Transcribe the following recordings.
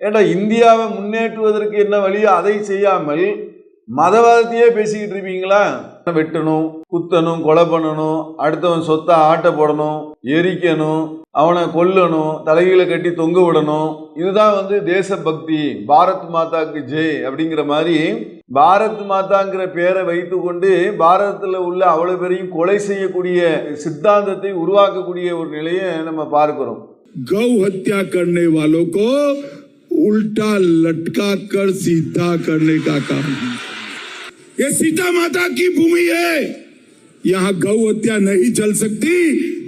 ஏண்டா இந்தியாவை முன்னேற்றுவதற்கு என்ன வழியோ அதை செய்யாமல் மதவாதத்தையே பேசிக்கிட்டு இருப்பீங்களா? வெட்டணும் குத்தணும் கொலை பண்ணணும் அடுத்தவன் சொத்தை ஆட்ட போடணும் எரிக்கணும் அவனை கொல்லணும் தலைகீழ கட்டி தொங்க விடணும். இதுதான் வந்து தேசபக்தி பாரத் மாதாக்கு ஜெய் அப்படிங்கிற மாதிரி பாரத் மாதாங்கிற பேரை வைத்து கொண்டு பாரதத்தில் உள்ள அவ்வளோ பேரையும் கொலை செய்யக்கூடிய சித்தாந்தத்தை உருவாக்கக்கூடிய ஒரு நிலையை நம்ம பார்க்கிறோம். கௌஹத்யா கண்ணை வாலோக்கோ उल्टा लटका कर सीधा करने का काम ये सीता माता की भूमि है। यहाँ गौ हत्या नहीं चल सकती।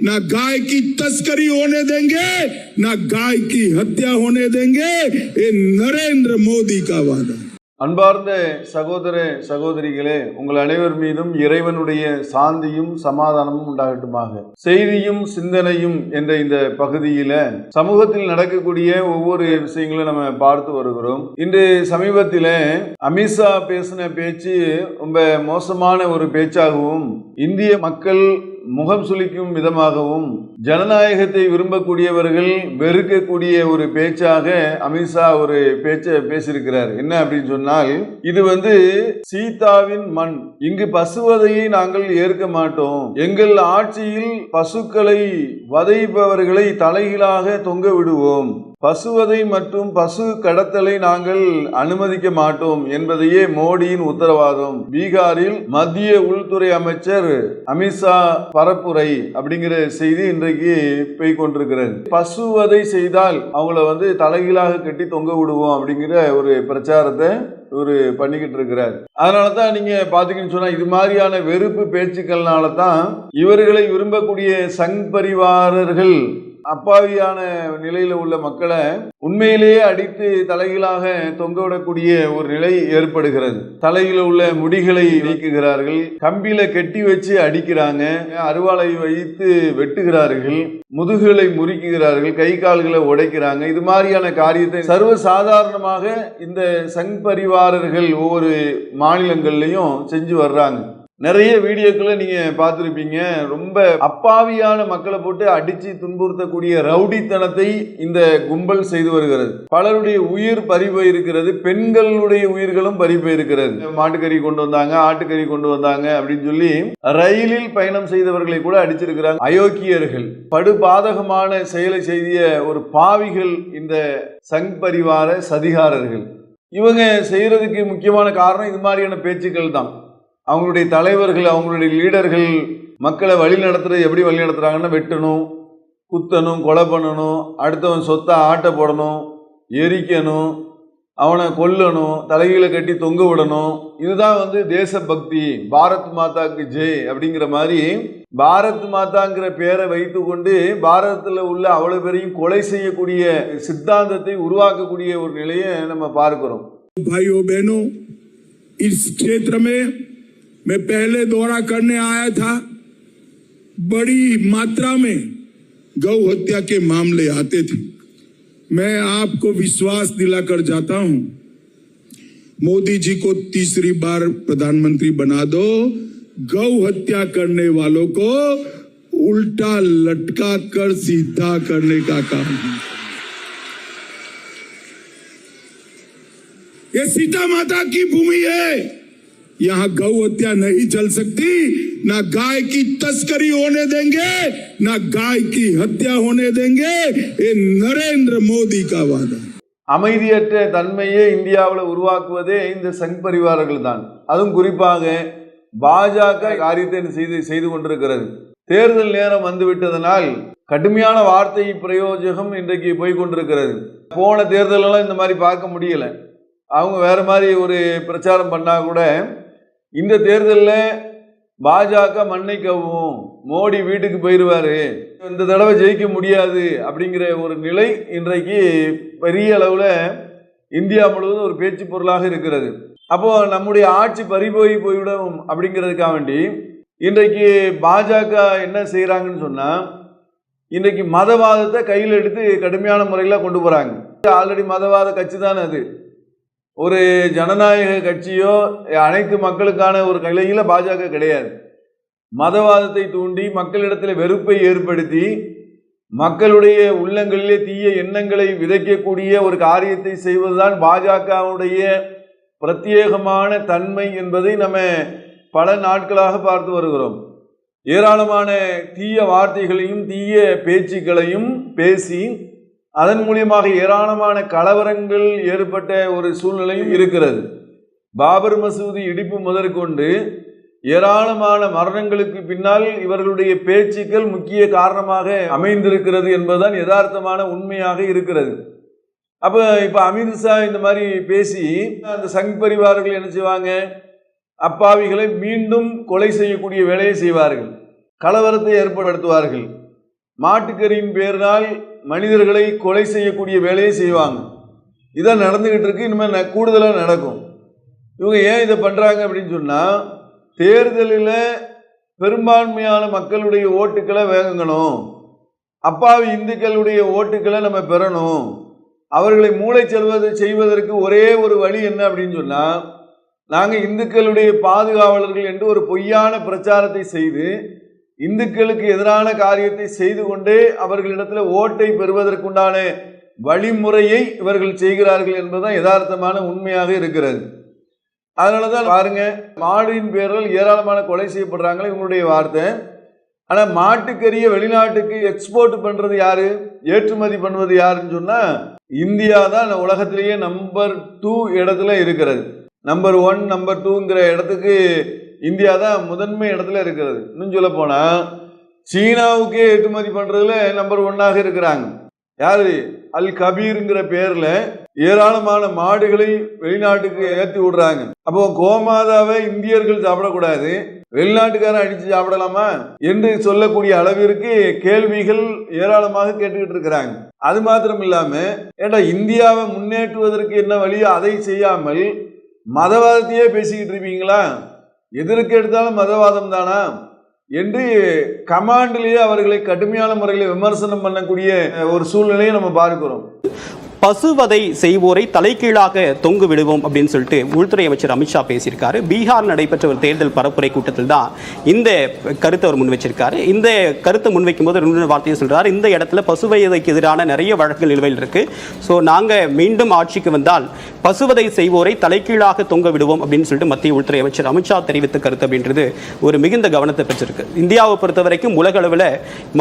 ना गाय की तस्करी होने देंगे, ना गाय की हत्या होने देंगे। ये नरेंद्र मोदी का वादा है। அன்பார்ந்த சகோதர சகோதரிகளே உங்கள் அனைவர் மீதும் இறைவனுடைய சாந்தியும் சமாதானமும் உண்டாகட்டுமாக. செய்தியும் சிந்தனையும் என்ற இந்த பகுதியில சமூகத்தில் நடக்கக்கூடிய ஒவ்வொரு விஷயங்களும் நம்ம பார்த்து வருகிறோம். இன்று சமீபத்தில் அமித்ஷா பேசின பேச்சு ரொம்ப மோசமான ஒரு பேச்சாகவும் இந்திய மக்கள் முகம் சுளிக்கும் விதமாகவும் ஜனநாயகத்தை விரும்பக்கூடியவர்கள் வெறுக்கக்கூடிய ஒரு பேச்சாக அமித்ஷா ஒரு பேச்சை பேசியிருக்கிறார். என்ன அப்படின்னு சொன்னால் இது வந்து சீதாவின் மண். இங்கு பசுவதையை நாங்கள் ஏற்க மாட்டோம். எங்கள் ஆட்சியில் பசுக்களை வதைப்பவர்களை தலைகீழாக தொங்க விடுவோம். பசுவதை மற்றும் பசு கடத்தலை நாங்கள் அனுமதிக்க மாட்டோம் என்பதையே மோடியின் உத்தரவாதம். பீகாரில் மத்திய உள்துறை அமைச்சர் அமித்ஷா பரப்புரை அப்படிங்கிற செய்தி இன்றைக்கு போய் கொண்டிருக்கிறது. பசுவதை செய்தால் அவங்கள வந்து தலைகீழாக கட்டி தொங்க விடுவோம் அப்படிங்கிற ஒரு பிரச்சாரத்தை ஒரு பண்ணிக்கிட்டு இருக்கிறார். அதனால தான் நீங்கள் பார்த்தீங்கன்னு சொன்னால் இது மாதிரியான வெறுப்பு பேச்சுக்கள்னால தான் இவர்களை விரும்பக்கூடிய சங் பரிவாரர்கள் அப்பாவியான நிலையில உள்ள மக்களை உண்மையிலேயே அடித்து தலைகளாக தொங்க விடக்கூடிய ஒரு நிலை ஏற்படுகிறது. தலையில உள்ள முடிகளை நீக்குகிறார்கள் கம்பியில கட்டி வச்சு அடிக்கிறாங்க அருவாளை வைத்து வெட்டுகிறார்கள் முதுகுகளை முறிக்குகிறார்கள் கை கால்களை உடைக்கிறாங்க. இது மாதிரியான காரியத்தை சர்வ சாதாரணமாக இந்த சங் பரிவாரர்கள் ஒவ்வொரு மாநிலங்கள்லையும் செஞ்சு வர்றாங்க. நிறைய வீடியோக்களை நீங்கள் பார்த்துருப்பீங்க. ரொம்ப அப்பாவியான மக்களை போட்டு அடித்து துன்புறுத்தக்கூடிய ரவுடித்தனத்தை இந்த கும்பல் செய்து வருகிறது. பலருடைய உயிர் பறிபோய் இருக்கிறது பெண்களுடைய உயிர்களும் பறிபோய் இருக்கிறது மாட்டுக்கறி கொண்டு வந்தாங்க ஆட்டுக்கறி கொண்டு வந்தாங்க அப்படின்னு சொல்லி ரயிலில் பயணம் செய்தவர்களை கூட அடிச்சிருக்கிறாங்க. அயோக்கியர்கள். படுபாதகமான செயலை செய்திய ஒரு பாவிகள் இந்த சங் பரிவார சதிகாரர்கள். இவங்க செய்கிறதுக்கு முக்கியமான காரணம் இது மாதிரியான பேச்சுக்கள் தான் அவங்களுடைய தலைவர்கள் அவங்களுடைய லீடர்கள் மக்களை வழி நடத்துறது எப்படி வழி நடத்துகிறாங்கன்னா வெட்டணும் குத்தணும் கொலை பண்ணணும் அடுத்தவன் சொத்தை ஆட்டை போடணும் எரிக்கணும் அவனை கொல்லணும் தலைகீழ கட்டி தொங்க விடணும். இதுதான் வந்து தேசபக்தி பாரத் மாதாக்கு ஜெய் அப்படிங்கிற மாதிரி பாரத் மாதாங்கிற பேரை வைத்து கொண்டு பாரதத்தில் உள்ள அவ்வளோ பேரையும் கொலை செய்யக்கூடிய சித்தாந்தத்தை உருவாக்கக்கூடிய ஒரு நிலையை நம்ம பார்க்கிறோம். பாயோ பேனோ இஸ் கஷேத்திரமே में पहले दौरा करने आया था, बड़ी मात्रा में गौ हत्या के मामले आते थे। मैं आपको विश्वास दिलाकर जाता हूँ, मोदी जी को तीसरी बार प्रधानमंत्री बना दो, गौ हत्या करने वालों को उल्टा लटका कर सीधा करने का काम ये सीता माता की भूमि है। यहाँ गौ हत्या नहीं चल सकती ना गाय की तस्करी होने देंगे ना गाय की हत्या होने देंगे ये नरेंद्र मोदी का वादा है அமைதியற்ற தன்மையே இந்தியாவில் உருவாக்குவதே இந்த சங் பரிவாரங்கள் தான் அதுவும் குறிப்பாக பாஜக காரியத்தை செய்து செய்து கொண்டிருக்கிறது தேர்தல் நேரம் வந்து விட்டதனால் கடுமையான வார்த்தை பிரயோஜகம் இன்றைக்கு போய் கொண்டிருக்கிறது போன தேர்தலெல்லாம் இந்த மாதிரி பார்க்க முடியல அவங்க வேற மாதிரி ஒரு பிரச்சாரம் பண்ணா கூட இந்த தேர்தலில் பாஜக மன்னிக்கவும். மோடி வீட்டுக்கு போயிடுவார் இந்த தடவை ஜெயிக்க முடியாது அப்படிங்கிற ஒரு நிலை இன்றைக்கு பெரிய அளவில் இந்தியா முழுவதும் ஒரு பேச்சு பொருளாக இருக்கிறது. அப்போ நம்முடைய ஆட்சி பறிபோய் போய்விடும் அப்படிங்கிறதுக்காக வேண்டி இன்றைக்கு பாஜக என்ன செய்கிறாங்கன்னு சொன்னால் இன்றைக்கு மதவாதத்தை கையில் எடுத்து கடுமையான முறையில் கொண்டு போகிறாங்க ஆல்ரெடி மதவாத கட்சி தானே அது. ஒரு ஜனநாயக கட்சியோ அனைத்து மக்களுக்கான ஒரு நிலையில பாஜக கிடையாது. மதவாதத்தை தூண்டி மக்களிடத்தில் வெறுப்பை ஏற்படுத்தி மக்களுடைய உள்ளங்களிலே தீய எண்ணங்களை விதைக்கக்கூடிய ஒரு காரியத்தை செய்வதுதான் பாஜகவுடைய பிரத்யேகமான தன்மை என்பதை நம்ம பல நாட்களாக பார்த்து வருகிறோம். ஏராளமான தீய வார்த்தைகளையும் தீய பேச்சுக்களையும் பேசி அதன் மூலியமாக ஏராளமான கலவரங்கள் ஏற்பட்ட ஒரு சூழ்நிலையும் இருக்கிறது. பாபர் மசூதி இடிப்பு முதற்கொண்டு ஏராளமான மரணங்களுக்கு பின்னால் இவர்களுடைய பேச்சுக்கள் முக்கிய காரணமாக அமைந்திருக்கிறது என்பதுதான் யதார்த்தமான உண்மையாக இருக்கிறது. அப்போ இப்போ அமித்ஷா இந்த மாதிரி பேசி அந்த சங் பரிவார்கள் என்ன செய்வாங்க? அப்பாவிகளை மீண்டும் கொலை செய்யக்கூடிய வேலையை செய்வார்கள். கலவரத்தை ஏற்படுத்துவார்கள். மாட்டுக்கறியின் பேரினால் மனிதர்களை கொலை செய்யக்கூடிய வேலையை செய்வாங்க. இதான் நடந்துக்கிட்டு இருக்கு இனிமேல் கூடுதலாக நடக்கும். இவங்க ஏன் இதை பண்ணுறாங்க அப்படின்னு சொன்னால் தேர்தலில் பெரும்பான்மையான மக்களுடைய ஓட்டுக்களை வேங்கணும். அப்பாவி இந்துக்களுடைய ஓட்டுக்களை நம்ம பெறணும். அவர்களை மூளை செல்வது செய்வதற்கு ஒரே ஒரு வழி என்ன அப்படின்னு சொன்னால் நாங்கள் இந்துக்களுடைய பாதுகாவலர்கள் என்று ஒரு பொய்யான பிரச்சாரத்தை செய்து இந்துக்களுக்கு எதிரான காரியத்தை செய்து கொண்டே அவர்களிடத்தில் ஓட்டை பெறுவதற்குண்டான வழிமுறையை இவர்கள் செய்கிறார்கள் என்பதுதான் யதார்த்தமான உண்மையாக இருக்கிறது. அதனால தான் பாருங்க மாடின் பேரில் ஏராளமான கொலை செய்யப்படுறாங்களே இவங்களுடைய வார்த்தை. ஆனால் மாட்டுக்கறியை வெளிநாட்டுக்கு எக்ஸ்போர்ட் பண்ணுறது யாரு? ஏற்றுமதி பண்ணுவது யாருன்னு சொன்னால் இந்தியா தான் உலகத்திலேயே நம்பர் டூ இடத்துல இருக்கிறது. நம்பர் ஒன் நம்பர் டூங்கிற இடத்துக்கு இந்தியா தான் முதன்மை இடத்துல இருக்கிறது. இன்னும் சொல்ல போனால் சீனாவுக்கே ஏற்றுமதி பண்ணுறதுல நம்பர் ஒன்னாக இருக்கிறாங்க. யாரு? அல் கபீருங்கிற பேர்ல ஏராளமான மாடுகளை வெளிநாட்டுக்கு ஏற்றி விடுறாங்க. அப்போ கோமாதாவை இந்தியர்கள் சாப்பிடக்கூடாது வெளிநாட்டுக்காரன் அடிச்சு சாப்பிடலாமா என்று சொல்லக்கூடிய அளவிற்கு கேள்விகள் ஏராளமாக கேட்டுக்கிட்டு இருக்கிறாங்க. அது மாத்திரம் இல்லாம ஏண்டா இந்தியாவை முன்னேற்றுவதற்கு என்ன வழியோ அதை செய்யாமல் மதவாதத்தையே பேசிக்கிட்டு இருப்பீங்களா? எதற்கு எடுத்தாலும் மதவாதம் தானா? என்று கமாண்டிலேயே அவர்களை கடுமையான முறையில் விமர்சனம் பண்ணக்கூடிய ஒரு சூழ்நிலையை நம்ம பார்க்கிறோம். பசுவதை செய்வோரை தலைகீழாக தொங்கு விடுவோம் அப்படின்னு சொல்லிட்டு உள்துறை அமைச்சர் அமித்ஷா பேசியிருக்காரு. பீகார் நடைபெற்ற ஒரு தேர்தல் பரப்புரை கூட்டத்தில் தான் இந்த கருத்தை அவர் முன் வச்சிருக்காரு இந்த கருத்தை முன்வைக்கும் போது ரெண்டு வார்த்தையை சொல்றாரு. இந்த இடத்துல பசுவதைக்கு எதிரான நிறைய வழக்குகள் நிலுவையில் இருக்கு. ஸோ நாங்க மீண்டும் ஆட்சிக்கு வந்தால் பசுவதை செய்வோரை தலைகீழாக தொங்க விடுவோம் அப்படின்னு சொல்லிட்டு மத்திய உள்துறை அமைச்சர் அமித்ஷா தெரிவித்த கருத்து அப்படின்றது ஒரு மிகுந்த கவனத்தை பெற்றிருக்கு. இந்தியாவை பொறுத்த வரைக்கும் உலக அளவில்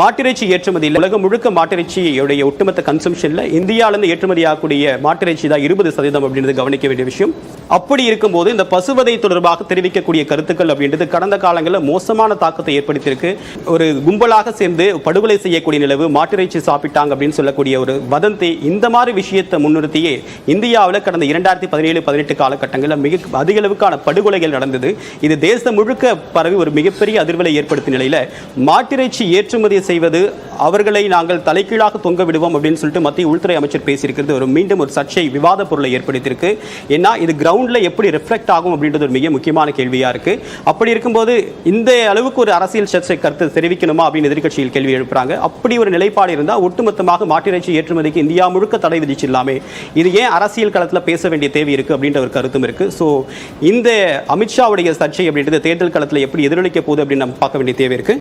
மாட்டிறைச்சி ஏற்றுமதியில் உலகம் முழுக்க மாட்டிறைச்சியுடைய ஒட்டுமொத்த கன்சம்ஷன்ல இந்தியாவிலிருந்து ஏற்றுமதி ஏற்றுமதியாகக்கூடிய மாட்டிறைச்சி தான் இருபது சதவீதம் அப்படின்றது கவனிக்க வேண்டிய விஷயம். அப்படி இருக்கும்போது இந்த பசுவதை தொடர்பாக தெரிவிக்கக்கூடிய கருத்துக்கள் அப்படின்றது கடந்த காலங்களில் மோசமான தாக்கத்தை ஏற்படுத்தியிருக்கு. ஒரு கும்பலாக சேர்ந்து படுகொலை செய்யக்கூடிய நிலவு மாட்டிறைச்சி சாப்பிட்டாங்க அப்படின்னு சொல்லக்கூடிய ஒரு வதந்தி இந்த மாதிரி விஷயத்தை முன்னிறுத்தியே இந்தியாவில் கடந்த இரண்டாயிரத்தி பதினேழு பதினெட்டு காலகட்டங்களில் மிக அதிக அளவுக்கான படுகொலைகள் நடந்தது. இது தேசம் முழுக்க பரவி ஒரு மிகப்பெரிய அதிர்வலை ஏற்படுத்திய நிலையில் மாட்டிறைச்சி ஏற்றுமதி செய்வது அவர்களை நாங்கள் தலைகீழாக தொங்க விடுவோம் அப்படின்னு சொல்லிட்டு மத்திய உள்துறை அமைச்சர் இருக்கிறது ஒரு மீண்டும் ஒரு சர்ச்சை விவாத பொருளை ஏற்படுத்தியிருக்கு. ஏன்னா இது கிரவுண்ட்ல எப்படி ரிஃப்ளெக்ட் ஆகும் அப்படின்றது ஒரு மிக முக்கியமான கேள்வியா இருக்கு. அப்படி இருக்கும்போது இந்த அளவுக்கு ஒரு அரசியல் சர்ச்சை கருத்து தெரிவிக்கணுமா அப்படின்னு எதிர்க்கட்சியில் கேள்வி எழுப்புறாங்க. அப்படி ஒரு நிலைப்பாடு இருந்தால் ஒட்டுமொத்தமாக மாட்டிறைச்சி ஏற்றுமதிக்கு இந்தியா முழுக்க தடை விதிச்சிடலாமே இது ஏன் அரசியல் களத்தில் பேச வேண்டிய தேவை இருக்கு அப்படின்ற ஒரு கருத்தும் இருக்கு. ஸோ இந்த அமித்ஷாவுடைய சர்ச்சை அப்படின்றது தேர்தல் களத்தில் எப்படி எதிரொலிக்க போகுது அப்படின்னு நம்ம பார்க்க வேண்டிய தேவை இருக்கு.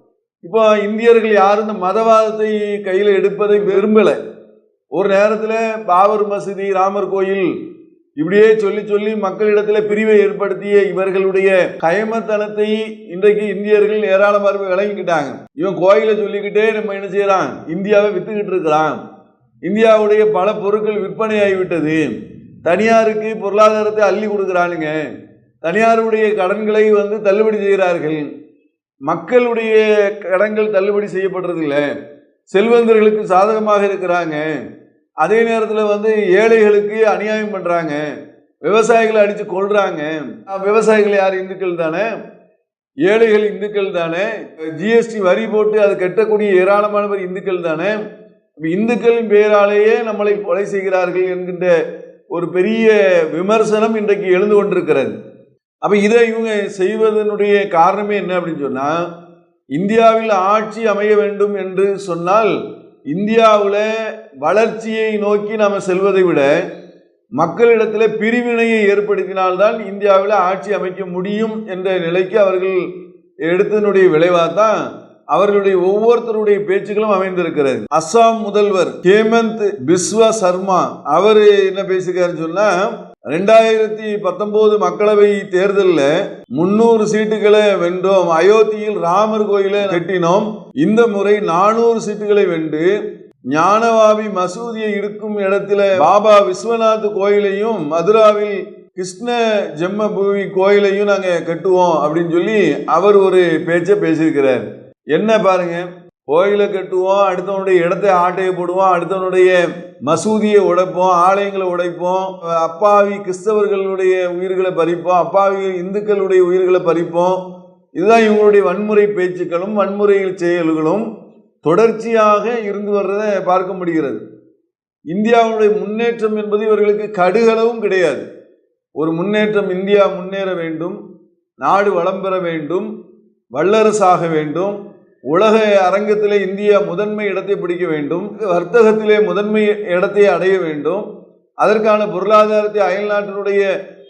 இப்போ இந்தியர்கள் யாரும் இந்த மதவாதத்தை கையில் எடுப்பதை விரும்பலை. ஒரு நேரத்தில் பாபர் மசூதி ராமர் கோயில் இப்படியே சொல்லி சொல்லி மக்களிடத்தில் பிரிவை ஏற்படுத்திய இவர்களுடைய கயமத்தனத்தை இன்றைக்கு இந்தியர்கள் ஏராளமாக விளங்கிக்கிட்டாங்க. இவன் கோயிலை சொல்லிக்கிட்டே நம்ம என்ன செய்யறான்? இந்தியாவை வித்துக்கிட்டு இருக்கிறான். இந்தியாவுடைய பல பொருட்கள் விற்பனை ஆகிவிட்டது தனியாருக்கு பொருளாதாரத்தை அள்ளி கொடுக்குறானுங்க. தனியாருடைய கடன்களை வந்து தள்ளுபடி செய்கிறார்கள். மக்களுடைய கடன்கள் தள்ளுபடி செய்யப்படுறதில்ல. செல்வந்தர்களுக்கு சாதகமாக இருக்கிறாங்க. அதே நேரத்தில் வந்து ஏழைகளுக்கு அநியாயம் பண்ணுறாங்க விவசாயிகளை அடித்து கொள்கிறாங்க விவசாயிகள் யார்? இந்துக்கள் தானே. ஏழைகள் இந்துக்கள் தானே. ஜிஎஸ்டி வரி போட்டு அது கெட்டக்கூடிய ஏராளமானவர் இந்துக்கள் தானே. இந்துக்களின் பெயராலேயே நம்மளை கொலை செய்கிறார்கள் என்கின்ற ஒரு பெரிய விமர்சனம் இன்றைக்கு எழுந்து கொண்டிருக்கிறது. அப்போ இதை இவங்க செய்வதனுடைய காரணமே என்ன அப்படின்னு சொன்னால் இந்தியாவில் ஆட்சி அமைய வேண்டும் என்று சொன்னால் இந்தியாவில் வளர்ச்சியை நோக்கி நாம் செல்வதை விட மக்களிடத்தில் பிரிவினையை ஏற்படுத்தினால்தான் இந்தியாவில் ஆட்சி அமைக்க முடியும் என்ற நிலைக்கு அவர்கள் எடுத்ததனுடைய விளைவாக தான் அவர்களுடைய ஒவ்வொருத்தருடைய பேச்சுகளும் அமைந்திருக்கிறது. அஸ்ஸாம் முதல்வர் ஹேமந்த் பிஸ்வா சர்மா அவர் என்ன பேசுகிறாருன்னு சொன்னா ரெண்டாயிரத்தி பத்தொன்பது மக்களவை தேர்தலில் முன்னூறு சீட்டுகளை வென்றோம். அயோத்தியில் ராமர் கோயிலை கட்டினோம். இந்த முறை நானூறு சீட்டுகளை வென்று ஞானவாபி மசூதியை இருக்கும் இடத்துல பாபா விஸ்வநாத் கோயிலையும் மதுராவில் கிருஷ்ண ஜெம்மபூமி கோயிலையும் நாங்கள் கட்டுவோம் அப்படின்னு சொல்லி அவர் ஒரு பேச்சை பேசியிருக்கிறார். என்ன பாருங்க கோயிலை கட்டுவோம் அடுத்தவனுடைய இடத்தை ஆட்டையை போடுவோம் அடுத்தவனுடைய மசூதியை உடைப்போம் ஆலயங்களை உடைப்போம் அப்பாவி கிறிஸ்தவர்களுடைய உயிர்களை பறிப்போம் அப்பாவி இந்துக்களுடைய உயிர்களை பறிப்போம். இதுதான் இவங்களுடைய வன்முறை பேச்சுக்களும் வன்முறை செயல்களும். தொடர்ச்சியாக இருந்து வர்றதை பார்க்க முடிகிறது. இந்தியாவுடைய முன்னேற்றம் என்பது இவர்களுக்கு கடுகளவும் கிடையாது. ஒரு முன்னேற்றம் இந்தியா முன்னேற வேண்டும் நாடு வளம் பெற வேண்டும் வல்லரசாக வேண்டும் உலக அரங்கத்திலே இந்தியா முதன்மை இடத்தை பிடிக்க வேண்டும் வர்த்தகத்திலே முதன்மை இடத்தை அடைய வேண்டும் அதற்கான பொருளாதாரத்தை அயல்நாட்டினுடைய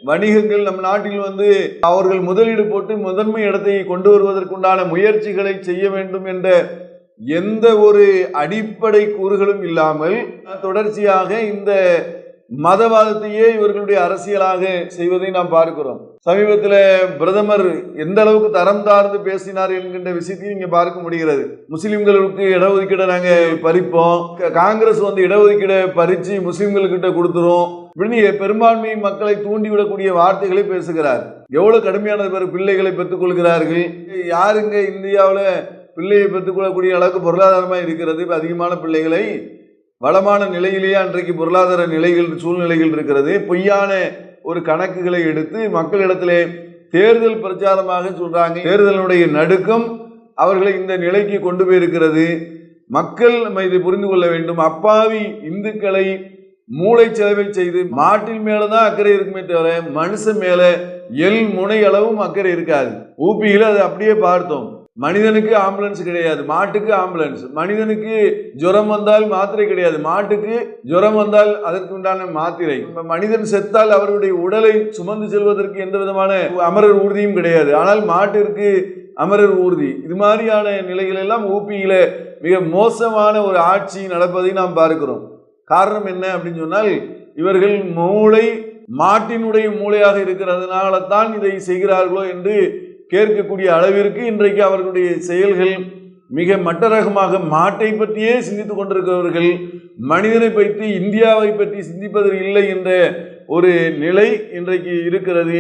வணிகங்கள் நம் நாட்டில் வந்து அவர்கள் முதலீடு போட்டு முதன்மை இடத்தை கொண்டு வருவதற்குண்டான முயற்சிகளை செய்ய வேண்டும் என்ற எந்த ஒரு அடிப்படை கூறுகளும் இல்லாமல் தொடர்ச்சியாக இந்த மதவாதத்தையே இவர்களுடைய அரசியலாக செய்வதை நாம் பார்க்கிறோம். சமீபத்தில் பிரதமர் எந்த அளவுக்கு தரம் தாழ்ந்து பேசினார் என்கின்ற விஷயத்தையும் இங்கே பார்க்க முடிகிறது. முஸ்லீம்களுக்கு இடஒதுக்கீடை நாங்கள் பறிப்போம். க- காங்கிரஸ் வந்து இடஒதுக்கீடை பறித்து முஸ்லீம்கள்கிட்ட கொடுத்துரும் இப்படின்னு பெரும்பான்மை மக்களை தூண்டிவிடக்கூடிய வார்த்தைகளை பேசுகிறார். எவ்வளோ கடுமையான பேர் பிள்ளைகளை பெற்றுக்கொள்கிறார்கள். யாருங்க இந்தியாவில் பிள்ளையை பெற்றுக்கொள்ளக்கூடிய அளவுக்கு பொருளாதாரமாக இருக்கிறது. இப்போ அதிகமான பிள்ளைகளை வளமான நிலையிலேயே அன்றைக்கு பொருளாதார நிலைகள் சூழ்நிலைகள் இருக்கிறது. பொய்யான ஒரு கணக்குகளை எடுத்து மக்களிடத்திலே தேர்தல் பிரச்சாரமாக சொல்கிறாங்க தேர்தலினுடைய நடுக்கம் அவர்களை இந்த நிலைக்கு கொண்டு போயிருக்கிறது. மக்கள் நம்ம இதை புரிந்து கொள்ள வேண்டும். அப்பாவி இந்துக்களை மூளை செலவை செய்து மாட்டின் மேலதான் அக்கறை இருக்குமே தவிர மனுஷன் மேல எல் முனை அளவும் அக்கறை இருக்காது. ஊபியில் அதை அப்படியே பார்த்தோம். மனிதனுக்கு ஆம்புலன்ஸ் கிடையாது மாட்டுக்கு ஆம்புலன்ஸ் மனிதனுக்கு ஜுரம் வந்தால் மாத்திரை கிடையாது மாட்டுக்கு ஜுரம் வந்தால் அதற்கு உண்டான மாத்திரை. மனிதன் செத்தால் அவருடைய உடலை சுமந்து செல்வதற்கு எந்த விதமான அமரர் ஊர்தியும் கிடையாது. ஆனால் மாட்டிற்கு அமரர் ஊர்தி. இது மாதிரியான நிலைகளெல்லாம் ஊபியில மிக மோசமான ஒரு ஆட்சி நடப்பதை நாம் பார்க்கிறோம். காரணம் என்ன அப்படின்னு சொன்னால் இவர்கள் மூளை மாட்டினுடைய மூளையாக இருக்கிறதுனால தான் இதை செய்கிறார்களோ என்று கேட்கக்கூடிய அளவிற்கு இன்றைக்கு அவர்களுடைய செயல்கள் மிக மட்டரகமாக மாட்டை பற்றியே சிந்தித்துக் கொண்டிருக்கிறவர்கள் மனிதனை பற்றி இந்தியாவை பற்றி சிந்திப்பதில் இல்லை என்ற ஒரு நிலை இன்றைக்கு இருக்கிறது.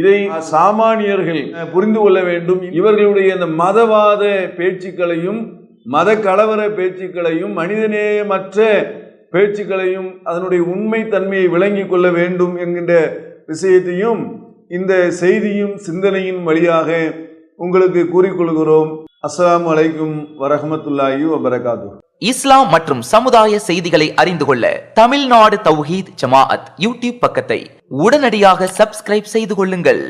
இதை சாமானியர்கள் புரிந்து கொள்ள வேண்டும். இவர்களுடைய இந்த மதவாத பேச்சுக்களையும் மத கலவர பேச்சுக்களையும் மனிதநேயமற்ற பேச்சுக்களையும் அதனுடைய உண்மை தன்மையை விளங்கி கொள்ள வேண்டும் என்கின்ற விஷயத்தையும் இந்த செய்தியும் சிந்தனையின் வழியாக உங்களுக்கு கூறிக்கொள்கிறோம் அஸ்லாம் வலைக்கும் வரஹமத்துல்லாஹி வபரகாது இஸ்லாம் மற்றும் சமுதாய செய்திகளை அறிந்து கொள்ள தமிழ்நாடு தௌஹீத் ஜமாஅத் யூடியூப் பக்கத்தை உடனடியாக சப்ஸ்கிரைப் செய்து கொள்ளுங்கள்.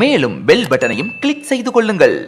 மேலும் பெல் பட்டனையும் கிளிக் செய்து கொள்ளுங்கள்.